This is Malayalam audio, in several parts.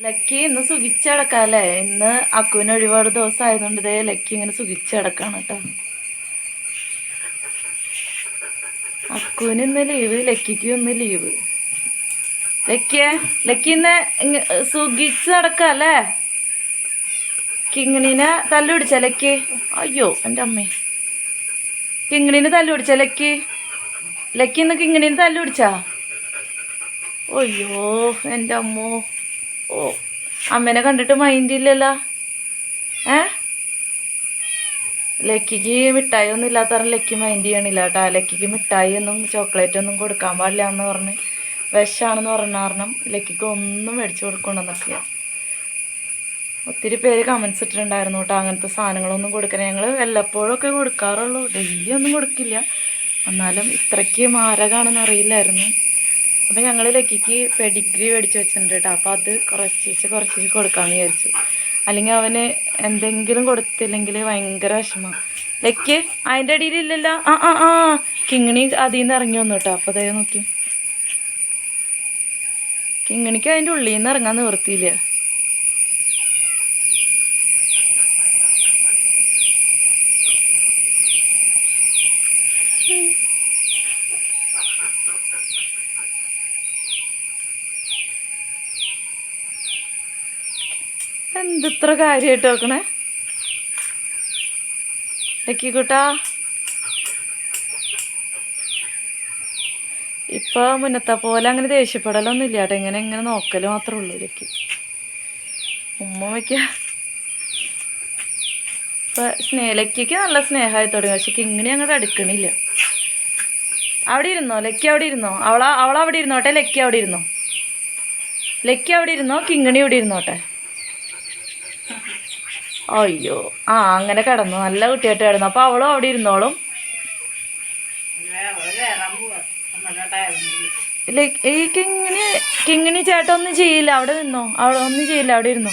ലക്കി ഇന്ന് സുഖിച്ചടക്കാല്ലേ ഇന്ന് അക്കുവിന് ഒരുപാട് ദിവസം ആയതുകൊണ്ട് ഇതേ ലക്കി ഇങ്ങനെ സുഖിച്ചടക്കാണ് കേട്ടോ. അക്കുവിന് ഇന്ന് ലീവ് ലക്കിക്ക് ഇന്ന് ലീവ്. ലക്കിയെ ലക്കി ഇന്ന് ഇങ്ങ- സുഖിച്ച് നടക്കല്ലേ കിങ്ങിണീനെ തല്ലു പിടിച്ച ലക്കി? അയ്യോ എന്റെ അമ്മേ. കിങ്ങിണീനെ തല്ലു പിടിച്ച ലക്കി? ലക്കി ഇന്ന് കിങ്ങിണീനെ തല്ലു പിടിച്ചാ? അയ്യോ എന്റെ അമ്മോ. ഓ. അമ്മേനെ കണ്ടിട്ട് മൈൻഡ് ഇല്ലല്ലോ. ഏ? ലക്കിക്ക് മിഠായി ഒന്നും ഇല്ലാത്ത ലക്കി മൈൻഡ് ചെയ്യണില്ല കേട്ടോ. ലക്കിക്ക് മിഠായി ഒന്നും ചോക്ലേറ്റ് ഒന്നും കൊടുക്കാൻ പാടില്ല എന്ന് പറഞ്ഞ് വിഷാണെന്ന് പറഞ്ഞ കാരണം ലക്കിക്ക് ഒന്നും മേടിച്ചു കൊടുക്കണമെന്നൊക്കെയാ ഒത്തിരി പേര് കമൻസ് ഇട്ടിട്ടുണ്ടായിരുന്നു കേട്ടോ. അങ്ങനത്തെ സാധനങ്ങളൊന്നും കൊടുക്കണേ ഞങ്ങൾ വല്ലപ്പോഴൊക്കെ കൊടുക്കാറുള്ളൂ. ഡെയിലി ഒന്നും കൊടുക്കില്ല. എന്നാലും ഇത്രയ്ക്ക് മാരകമാണെന്ന് അറിയില്ലായിരുന്നു. അപ്പം ഞങ്ങൾ ലക്കിക്ക് പെഡിഗ്രി മേടിച്ച് വെച്ചിട്ടുണ്ട് കേട്ടോ അപ്പോൾ അത് കുറച്ചേച്ച് കുറച്ചേച്ച് കൊടുക്കാമെന്ന് വിചാരിച്ചു. അല്ലെങ്കിൽ അവന് എന്തെങ്കിലും കൊടുത്തില്ലെങ്കിൽ ഭയങ്കര വിഷമം. ലക്ക് അതിന്റെ അടിയിലില്ലല്ലോ ആ ആ ആ. കിങ്ങിണി അതിൽ നിന്ന് ഇറങ്ങി വന്നു കേട്ടോ അപ്പോൾ അതേ നോക്കി. കിങ്ങിണിക്ക് അതിന്റെ ഉള്ളിൽ നിന്ന് ഇറങ്ങാൻ നിവൃത്തിയില്ല ഇത്ര കാര്യമായിട്ട് വെക്കണേ? ലക്കിക്കുട്ടാ ഇപ്പൊ മുന്നത്തെ പോലെ അങ്ങനെ ദേഷ്യപ്പെടലൊന്നും ഇല്ല കേട്ടോ. ഇങ്ങനെ ഇങ്ങനെ നോക്കൽ മാത്രമേ ഉള്ളൂ ലക്കി. ഉമ്മ വയ്ക്ക. ഇപ്പൊ സ്നേഹലക്കിക്ക് നല്ല സ്നേഹമായി തുടങ്ങി. പക്ഷെ കിങ്ങിണി അങ്ങോട്ട് അടുക്കണില്ല. അവിടെ ഇരുന്നോ? ലക്കി അവിടെ ഇരുന്നോ? അവള അവളവിടെ ഇരുന്നോട്ടെ? ലക്കി അവിടെ ഇരുന്നോ? ലക്കി അവിടെ ഇരുന്നോ? കിങ്ങിണി ഇവിടെ ഇരുന്നോട്ടെ? അയ്യോ. ആ അങ്ങനെ കിടന്നു. നല്ല കുട്ടിയായിട്ട് കിടന്നു അപ്പൊ അവളും അവിടെ ഇരുന്നോളും. ലൈക്ക് ഈ കിങ്ങിണി കിങ്ങിണി ചേട്ടൻ ഒന്നും ചെയ്യില്ല. അവിടെ നിന്നോ? അവിടെ ഒന്നും ചെയ്യില്ല. അവിടെ ഇരുന്നോ?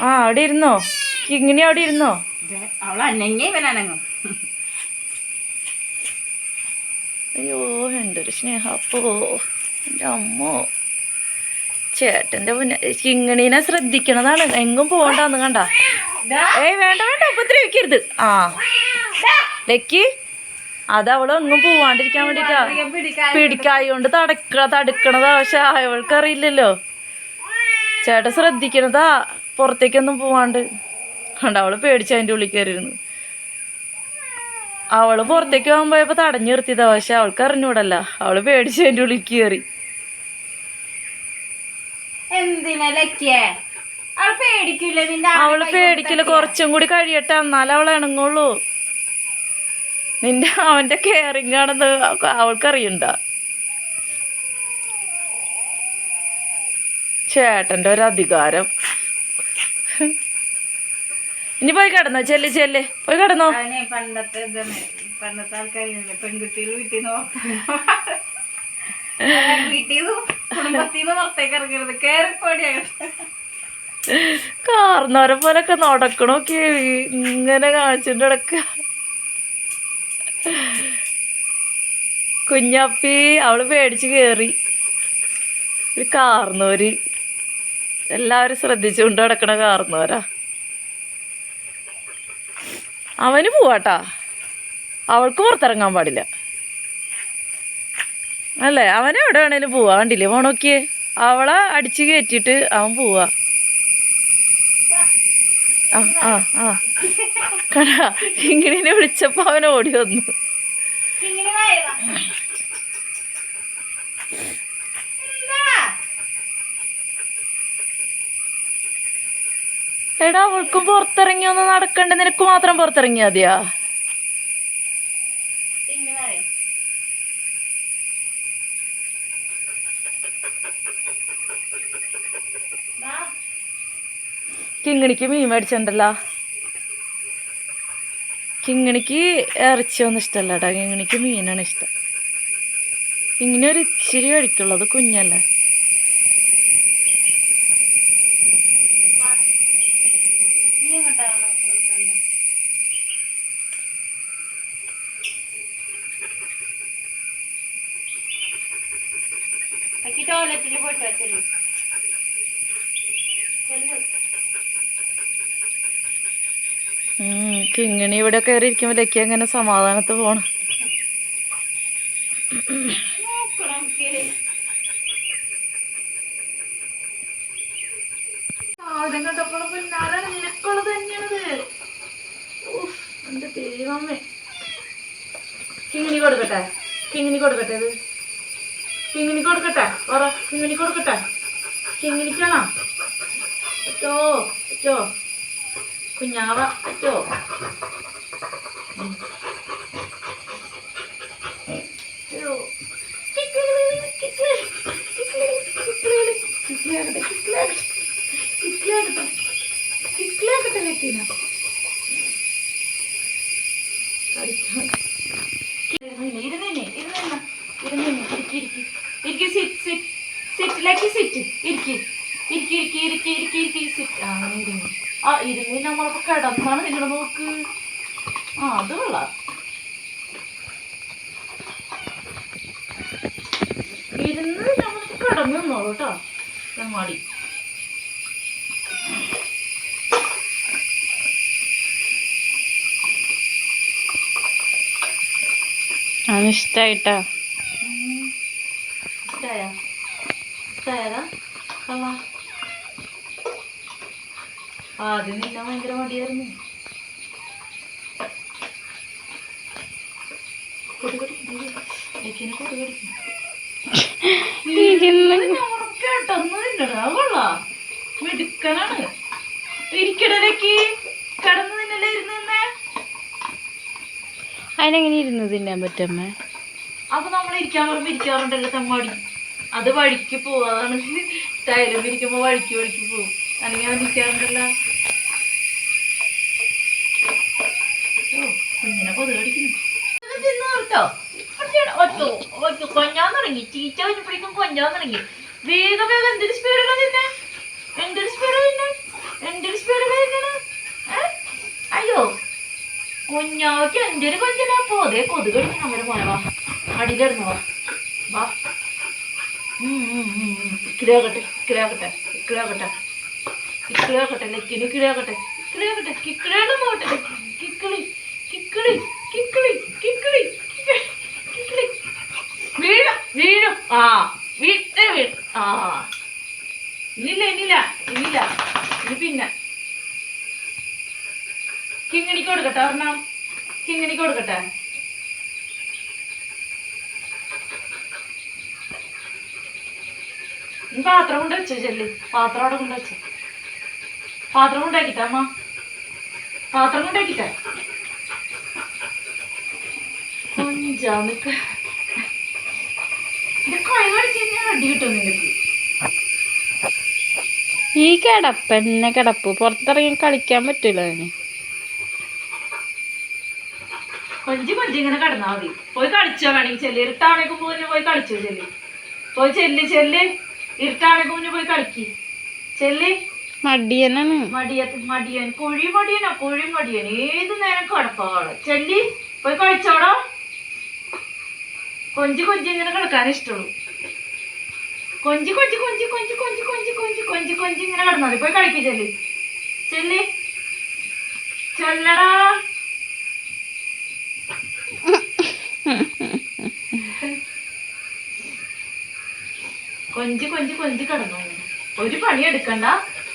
ആ അവിടെ ഇരുന്നോ? കിങ്ങിണി അവിടെ ഇരുന്നോ? അയ്യോ എന്തൊരു സ്നേഹം. അപ്പോ എന്റെ അമ്മോ. ചേട്ടന്റെ മുന്നേ കിങ്ങിണീനെ ശ്രദ്ധിക്കണതാണ്. എങ്ങും പോകണ്ടെന്ന് കണ്ട. ഏയ് വേണ്ട വേണ്ട ഉപദ്രവിക്കരുത്. ആ. ലക്കി അത് അവൾ എങ്ങും പോവാണ്ടിരിക്കാൻ വേണ്ടിട്ടാ. പിടിക്കായോണ്ട് തടക്ക തടുക്കണതാ. പക്ഷെ അവൾക്കറിയില്ലല്ലോ. ചേട്ടൻ ശ്രദ്ധിക്കണതാ. പുറത്തേക്കൊന്നും പോവാണ്ട്. കണ്ട അവൾ പേടിച്ച് അതിന്റെ ഉള്ളിൽ കയറിയിരുന്നു. അവൾ പുറത്തേക്ക് പോകാൻ തടഞ്ഞു നിർത്തിയതാ. പക്ഷെ അവൾക്ക് അറിഞ്ഞൂടല്ല. അവൾ പേടിച്ച് അതിന്റെ ഉള്ളിൽ കയറി. എന്തിനാ ലക്കിയേ? അവൾ പേടിക്കില്ല നിന്റെ അവൾ പേടിക്കില്ല കുറച്ചും കൂടി കഴിയട്ടെ എന്നാലും അവൾ ഇണങ്ങുള്ളൂ. നിന്റെ അവന്റെ കെയറിങ് ആണെന്ന് അവൾക്കറിയണ്ട. ചേട്ടന്റെ ഒരു അധികാരം. ഇനി പോയി കിടന്നോ ചെല്ല് ചെല്ല്. പോയി കിടന്നോ. പണ്ടത്തെ പണ്ടത്തെ ആൾക്കാരില്ലേ പെൺകുട്ടികൾ വീട്ടിൽ നിന്ന് വീട്ടിൽ കാർന്നവരെ പോലൊക്കെ നടക്കണോക്കെ. ഇങ്ങനെ കാണിച്ചിട്ട് നടക്ക. കുഞ്ഞപ്പി അവൾ പേടിച്ച് കേറി. ഒരു കാർന്നോര്. എല്ലാവരും ശ്രദ്ധിച്ചുകൊണ്ട് നടക്കണ കാർന്നോരാ. അവന് പോവാട്ടാ. അവൾക്ക് പുറത്തിറങ്ങാൻ പാടില്ല. അല്ലേ? അവൻ എവിടെ വേണേലും പോവാ. കണ്ടില്ലേ? പോണോക്കിയേ അവളെ അടിച്ച് കയറ്റിയിട്ട് അവൻ പോവാ. ആ ആ ആ. കടാ ഇങ്ങനെ വിളിച്ചപ്പോ അവൻ ഓടി വന്നു? എടാ അവൾക്കും പുറത്തിറങ്ങി ഒന്ന് നടക്കണ്ട? നിനക്ക് മാത്രം പുറത്തിറങ്ങിയാ മതിയാ ഇങ്ങനെ വായോ. വാ. കിങ്ങിണിക്ക് മീൻ മേടിച്ചിട്ടുണ്ടല്ലോ കിങ്ങിണിക്ക് ഇറച്ചിയൊന്നും ഇഷ്ടമല്ല കേട്ടോ കിങ്ങിണിക്ക് മീനാണ് ഇഷ്ടം. ഇങ്ങനെ ഒരു ഇച്ചിരി കഴിക്കുള്ളൂ അത് കുഞ്ഞല്ലേ? ടോയ്ലറ്റിൽ പോയിട്ട് വെച്ചില്ലേ കിങ്ങിണി ഇവിടെ കയറി ഇരിക്കുമ്പോൾ ലക്കി അങ്ങനെ സമാധാനത്ത് പോണം. കിങ്ങിനി കൊടുക്കട്ടെ? കിങ്ങിനി കൊടുക്കട്ടെ ഇത്? കിങ്ങിനി കൊടുക്കട്ടെ? ഓറ കിങ്ങിനി കൊടുക്കട്ടെ? കിങ്ങിനിക്കാണോ ഓ അച്ചോ കുഞ്ഞാവ പറ്റോ ഇരുക്കി ഇരുക്കി ഇരുക്കി ഇരുക്കി ഇരുക്കി സിറ്റ് ആ ഇരുന്നു ആ ഇരുന്ന് നമ്മളപ്പോ കിടന്നാണ് നിങ്ങൾ നോക്ക്. ആ അത് കൊള്ളാം. ഇരുന്ന് നമ്മൾക്ക് കിടന്നു നിന്നോളൂ കേട്ടോ. ചങ്ങാടി ഇഷ്ടായിട്ടാ. ഇഷ്ടായ? ഇഷ്ടായതാ? ആദ്യം നിന്നെ ഭയങ്കര മടിയായിരുന്നു. മിടുക്കനാണ്. ഇരിക്കടലേക്ക് കിടന്നു നിന്നല്ലേ ഇരുന്നേ അതിനെങ്ങനെ ഇരുന്ന് തിന്നാൻ പറ്റമ്മേ? അപ്പൊ നമ്മൾ ഇരിക്കാൻ പറയുമ്പോ ഇരിക്കാറുണ്ടല്ലോ തമ്മാടി അത് വഴിക്ക് പോവും അതാണ് ടൈലും ഇരിക്കുമ്പോ വഴിക്ക് വഴിക്ക് പോവും. അല്ലെങ്കിൽ അവൻ ഇരിക്കാറുണ്ടല്ലോ. എന്തിനാ കൊതു കടിക്കുന്നു. തിന്നോർത്തോ ഒറ്റ ഒറ്റ കൊഞ്ചാൻ തുടങ്ങി. ചീറ്റ വന്നപ്പോഴേക്കും കൊഞ്ചാൻ തുടങ്ങി. വേഗം വേഗം. എന്തൊരു സ്പീഡിലാണ് തിന്നെ എന്തൊരു സ്പീഡിലാണ് തിന്നെ എന്തൊരു സ്പീഡിലാണ് തിന്നണ അയ്യോ. കുഞ്ഞാവയ്ക്ക് എന്തൊരു കൊഞ്ചില്ല പോതേ കൊതുക് കടിക്കണം അങ്ങനെ പോയവാ അടിയിലിരുന്നു വാ. വാ. കിളിയാകട്ടെ കിളിയാകട്ടെ കിളിയാകട്ടെ കിക്കിളിയാകട്ടെ ലെക്കിന് കിളിയാകട്ടെ കിളിയാകട്ടെ കിക്കിളിയാണ് പോകട്ടെ കിക്കിളി കിക്കിളി കിക്കിളി കിക്കിളി കിക്കിളി, വീഴും ആ വീട്ടേ വീഴും. ആ. ഇന്നില്ല ഇന്നില്ല ഇന്നില്ല ഇനി പിന്നെ. കിങ്ങിണിക്ക് കൊടുക്കട്ടെ ഒരെണ്ണം. കിങ്ങിണിക്ക് കൊടുക്കട്ടെ. പാത്രം കൊണ്ട് വെച്ചോ ചെല്ലി. പാത്രം അവിടെ കൊണ്ട് വെച്ചോ. പാത്രം കൊണ്ടാക്കിട്ടെ അമ്മ? പാത്രം കൊണ്ടാക്കിട്ടെ? കൊഞ്ചാന്നിക്ക് ഇത് കൈ അടി കിട്ടും നിനക്ക്. ഈ കിടപ്പ് എന്നെ കിടപ്പ്. പുറത്തിറങ്ങി കളിക്കാൻ പറ്റൂല അതിന്. കൊഞ്ചി കൊഞ്ചി ഇങ്ങനെ കിടന്നാ മതി. പോയി കളിച്ചോ വേണമെങ്കിൽ ചെല്ലി. ഇരുട്ടാണേക്കും മുന്നേ പോയി കളിച്ചോ ചെല്ലി. പോയി ചെല്ലി ചെല്ലി. ഇരുട്ടാണേക്കും മുന്നേ പോയി കളിക്കി. ചെല്ലി. മടിയനാണ്. മടിയ മടിയൻ. കുഴി മടിയനാ കുഴി മടിയൻ ഏത് നേരം കിടപ്പാൾ ചെല്ലി. പോയി കളിച്ചോടോ കൊഞ്ചി കൊഞ്ചി ഇങ്ങനെ കിടക്കാൻ ഇഷ്ടമുള്ളൂ കൊഞ്ചി കൊഞ്ചി കൊഞ്ചി കൊഞ്ചി കൊഞ്ചി കൊഞ്ചി കൊഞ്ചി കൊഞ്ചി കൊഞ്ചി ഇങ്ങനെ കിടന്നാൽ പോയി കളിക്കും ചെല്ലി ചെല്ലി ചെല്ലടാ കൊഞ്ചി കൊഞ്ചി കൊഞ്ചി കിടന്നു ഒരു പണി എടുക്കണ്ട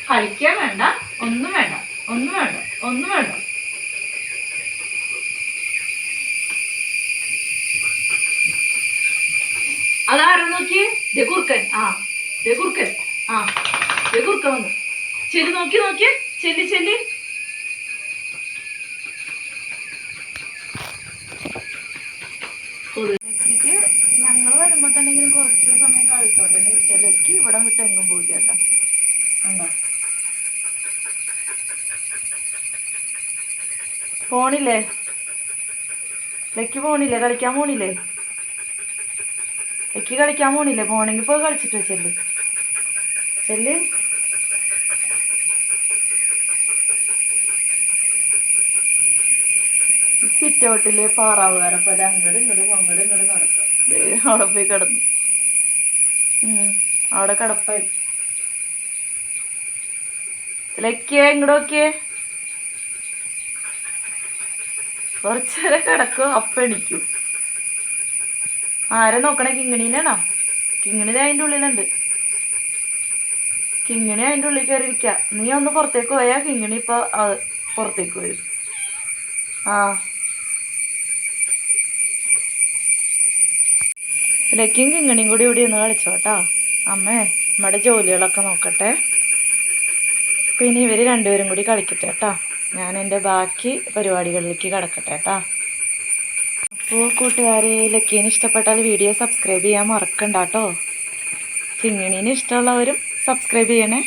കളിക്കാൻ വേണ്ട ഒന്നും വേണ്ട ഒന്നും വേണ്ട ഒന്നും വേണ്ട അതാരാ നോക്കി ദേ കുറുക്കൻ. ആ ദേ കുറുക്കൻ. ആ ദേ കുറുക്കൻ വന്നു. ചെല്ലി നോക്കി നോക്കി. ചെല്ലി ചെല്ലി. ലക്കിക്ക് ഞങ്ങൾ വരുമ്പോ തന്നെ കുറച്ച് സമയം കളിച്ചോട്ടെ. ലക്കി ഇവിടെ വിട്ട് എങ്ങും പോയില്ല കേട്ടോ. ഉണ്ടോ പോണില്ലേ ലക്കി പോണില്ലേ കളിക്കാൻ പോണില്ലേ ലക്കി കളിക്കാൻ പോണില്ലേ. പോണെങ്കിൽ പോയി കളിച്ചിട്ട് ചെല്ല്. ചെല്ല് സിറ്റ് ഔട്ടിൽ പാറാവുകാരപ്പോ അങ്ങോട്ട് ഇങ്ങോട്ട് അങ്ങോട്ട് ഇങ്ങോട്ട് നടക്കുക അവിടെ പോയി കിടന്നു. അവിടെ കിടപ്പായി. ലക്കിയേ ഇങ്ങോട്ട് നോക്കിയേ. കുറച്ചേരം കിടക്കും. അപ്പം എണിക്കും. ആരെ നോക്കണേ? കിങ്ങിണീനാണോ? കിങ്ങിണി അതിന്റെ ഉള്ളിലുണ്ട്. കിങ്ങിണി അതിന്റെ ഉള്ളിൽ കയറി ഇരിക്ക നീ ഒന്ന് പുറത്തേക്ക് പോയാൽ കിങ്ങിണി ഇപ്പോൾ പുറത്തേക്ക് വരും. ആ. ലക്കിയും കിങ്ങിണിയും കൂടി ഇവിടെ ഒന്ന് കളിച്ചോട്ടാ അമ്മേ നമ്മുടെ ജോലികളൊക്കെ നോക്കട്ടെ. പിന്നെ ഇവർ രണ്ടുപേരും കൂടി കളിക്കട്ടെ കേട്ടോ ഞാൻ എന്റെ ബാക്കി പരിപാടികളിലേക്ക് കിടക്കട്ടെ കേട്ടോ അപ്പോൾ കൂട്ടുകാരെ ലക്കീന് ഇഷ്ടപ്പെട്ടാൽ വീഡിയോ സബ്സ്ക്രൈബ് ചെയ്യാൻ മറക്കണ്ട കേട്ടോ ഇഷ്ടമുള്ളവരും സബ്സ്ക്രൈബ് ചെയ്യണേ.